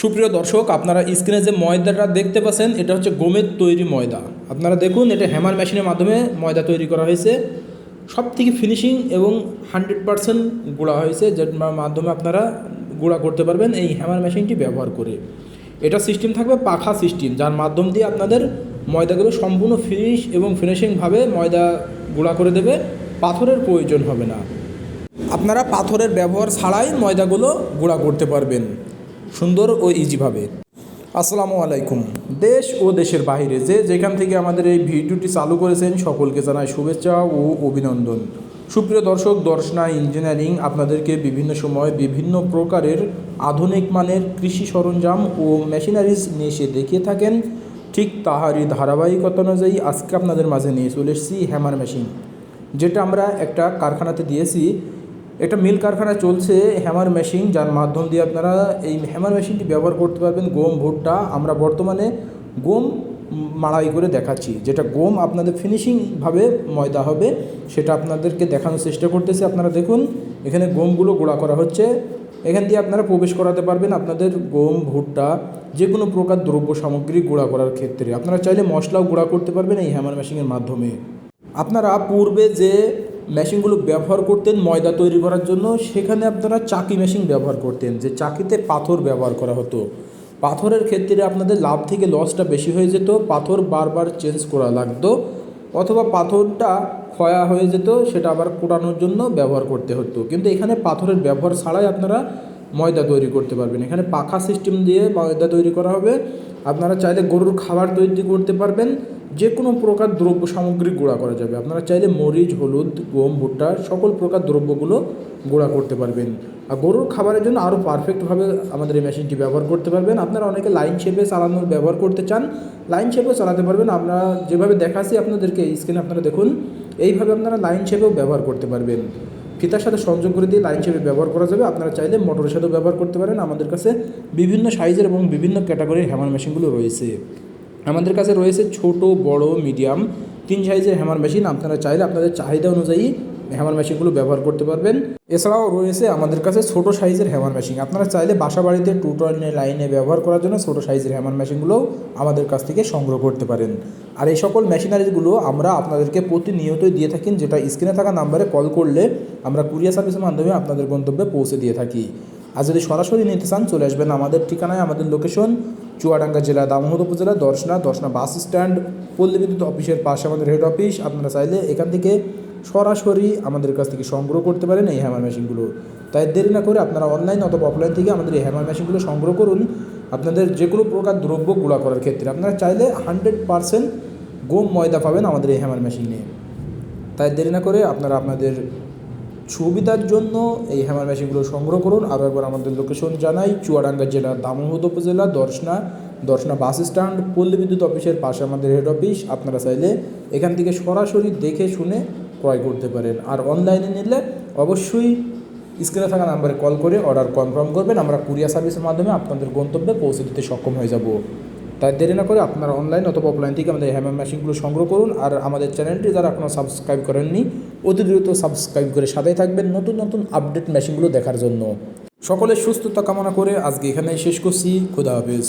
সুপ্রিয় দর্শক, আপনারা স্ক্রিনে যে ময়দাটা দেখতে পাচ্ছেন, এটা হচ্ছে গমের তৈরি ময়দা। আপনারা দেখুন, এটা হ্যামার মেশিনের মাধ্যমে ময়দা তৈরি করা হয়েছে। সব থেকে ফিনিশিং এবং হান্ড্রেড পারসেন্ট গুঁড়া হয়েছে, যার মাধ্যমে আপনারা গুঁড়া করতে পারবেন এই হ্যামার মেশিনটি ব্যবহার করে। এটা সিস্টেম থাকবে পাখা সিস্টেম যার মাধ্যম দিয়ে আপনাদের ময়দাগুলো সম্পূর্ণ ফিনিশ এবং ফিনিশিংভাবে ময়দা গুঁড়া করে দেবে। পাথরের প্রয়োজন হবে না। আপনারা পাথরের ব্যবহার ছাড়াই ময়দাগুলো গুঁড়া করতে পারবেন। সুন্দর ও ইজিভাবে আসসালামু আলাইকুম। দেশ ও দেশের বাইরে যে যেখান থেকে আমাদের এই ভিডিওটি চালু করেছেন, সকলকে জানাই শুভেচ্ছা ও অভিনন্দন। সুপ্রিয় দর্শক, দর্শনা, ইঞ্জিনিয়ারিং আপনাদেরকে বিভিন্ন সময় বিভিন্ন প্রকারের আধুনিক মানের কৃষি সরঞ্জাম ও মেশিনারিজ নিয়ে এসে দেখিয়ে থাকেন। ঠিক তাহারই ধারাবাহিকতা অনুযায়ী আজকে আপনাদের মাঝে নিয়ে চলে এসেছি হ্যামার মেশিন, যেটা আমরা একটা কারখানাতে দিয়েছি। এটা মিল কারখানা চলছে হ্যামার মেশিন, যার মাধ্যম দিয়ে আপনারা এই হ্যামার মেশিনটি ব্যবহার করতে পারবেন গম, ভুট্টা। আমরা বর্তমানে গম মাড়াই করে দেখাচ্ছি, যেটা গম আপনাদের ফিনিশিংভাবে ময়দা হবে, সেটা আপনাদেরকে দেখানোর চেষ্টা করতেছি। আপনারা দেখুন, এখানে গমগুলো গোড়া করা হচ্ছে। এখান দিয়ে আপনারা প্রবেশ করাতে পারবেন আপনাদের গম, ভুট্টা যে কোনো প্রকার দ্রব্য সামগ্রী গুঁড়া করার ক্ষেত্রে। আপনারা চাইলে মশলাও গুঁড়া করতে পারবেন এই হ্যামার মেশিনের মাধ্যমে। আপনারা পূর্বে যে মেশিনগুলো ব্যবহার করতেন ময়দা তৈরি করার জন্য। সেখানে আপনারা চাকি মেশিন ব্যবহার করতেন, যে চাকিতে পাথর ব্যবহার করা হতো। পাথরের ক্ষেত্রে আপনাদের লাভ থেকে লসটা বেশি হয়ে যেত, পাথর বারবার চেঞ্জ করা লাগতো, অথবা পাথরটা ক্ষয়া হয়ে যেত, সেটা আবার কোটানোর জন্য ব্যবহার করতে হতো। কিন্তু এখানে পাথরের ব্যবহার ছাড়াই আপনারা ময়দা তৈরি করতে পারবেন। এখানে পাখা সিস্টেম দিয়ে ময়দা তৈরি করা হবে। আপনারা চাইলে গরুর খাবার তৈরি করতে পারবেন। যে কোনো প্রকার দ্রব্য সামগ্রী গুঁড়া করা যাবে। আপনারা চাইলে মরিচ, হলুদ, গম, ভুট্টা, সকল প্রকার দ্রব্যগুলো গুঁড়া করতে পারবেন। আর গরুর খাবারের জন্য আরও পারফেক্টভাবে আমাদের এই মেশিনটি ব্যবহার করতে পারবেন। আপনারা অনেকে লাইন শেপে চালানোর ব্যবহার করতে চান লাইন শেপেও চালাতে পারবেন। আমরা যেভাবে দেখাচ্ছি আপনাদেরকে স্ক্রিনে আপনারা দেখুন, এইভাবে আপনারা লাইন শেপেও ব্যবহার করতে পারবেন। ফিতার সাথে সংযোগ করে দিয়ে লাইন শেপে ব্যবহার করা যাবে। আপনারা চাইলে মোটরের সাথেও ব্যবহার করতে পারেন। আমাদের কাছে বিভিন্ন সাইজের এবং বিভিন্ন ক্যাটাগরির হ্যামার মেশিনগুলো রয়েছে। আমাদের কাছে রয়েছে ছোট, বড় মিডিয়াম তিন সাইজের হ্যামার মেশিন আপনারা চাইলে আপনাদের চাহিদা অনুযায়ী হ্যামার মেশিনগুলো ব্যবহার করতে পারবেন। এছাড়াও রয়েছে আমাদের কাছে ছোট সাইজের হ্যামার মেশিন আপনারা চাইলে বাসা বাড়িতে টু টনের লাইনে ব্যবহার করার জন্য ছোট সাইজের হ্যামার মেশিনগুলো আমাদের কাছ থেকে সংগ্রহ করতে পারেন। আর এই সকল মেশিনারিজগুলো আমরা আপনাদেরকে প্রতিনিয়তই দিয়ে থাকি। যেটা স্ক্রিনে থাকা নাম্বারে কল করলে আমরা কুরিয়ার সার্ভিসের মাধ্যমে আপনাদের গন্তব্যে পৌঁছে দিয়ে থাকি। আর যদি সরাসরি নিতে চান, চলে আসবেন আমাদের ঠিকানায়, আমাদের লোকেশন চুয়াডাঙ্গা জেলা দামোহদ উপজেলা, দর্শনা দর্শনা বাস স্ট্যান্ড, পল্লী বিদ্যুৎ অফিসের পাশে আমাদের হেড অফিস আপনারা চাইলে এখান থেকে সরাসরি আমাদের কাছ থেকে সংগ্রহ করতে পারেন এই হ্যামার মেশিনগুলো তাই দেরি না করে আপনারা অনলাইন অথবা অফলাইন থেকে আমাদের এই হ্যামার মেশিনগুলো সংগ্রহ করুন। আপনাদের যে কোনো প্রকার দ্রব্য গুঁড়া করার ক্ষেত্রে আপনারা চাইলে হান্ড্রেড পারসেন্ট গম ময়দা পাবেন আমাদের এই হ্যামার মেশিনে তাই দেরি না করে আপনারা আপনাদের সুবিধার জন্য এই হ্যামার মেশিনগুলো সংগ্রহ করুন। আরও একবার আমাদের লোকেশন জানাই। চুয়াডাঙ্গা জেলার দামোহদ উপজেলা, দর্শনা দর্শনা বাস স্ট্যান্ড পল্লী বিদ্যুৎ অফিসের পাশে আমাদের হেড অফিস আপনারা চাইলে এখান থেকে সরাসরি দেখে শুনে ক্রয় করতে পারেন। আর অনলাইনে নিলে অবশ্যই স্ক্রিনে থাকা নাম্বারে কল করে অর্ডার কনফার্ম করবেন। আমরা কুরিয়ার সার্ভিসের মাধ্যমে আপনাদের গন্তব্যে পৌঁছে দিতে সক্ষম হয়ে যাব। তাই দেরি না করে আপনারা অনলাইন অথবা অফলাইন থেকে আমাদের হ্যামার মেশিনগুলো সংগ্রহ করুন। আর আমাদের চ্যানেলটি যারা এখনও সাবস্ক্রাইব করেননি অতি দ্রুত সাবস্ক্রাইব করে সাথেই থাকবেন নতুন নতুন আপডেট মেশিনগুলো দেখার জন্য। সকলের সুস্থতা কামনা করে আজকে এখানে শেষ করছি। খুদা হাফেজ।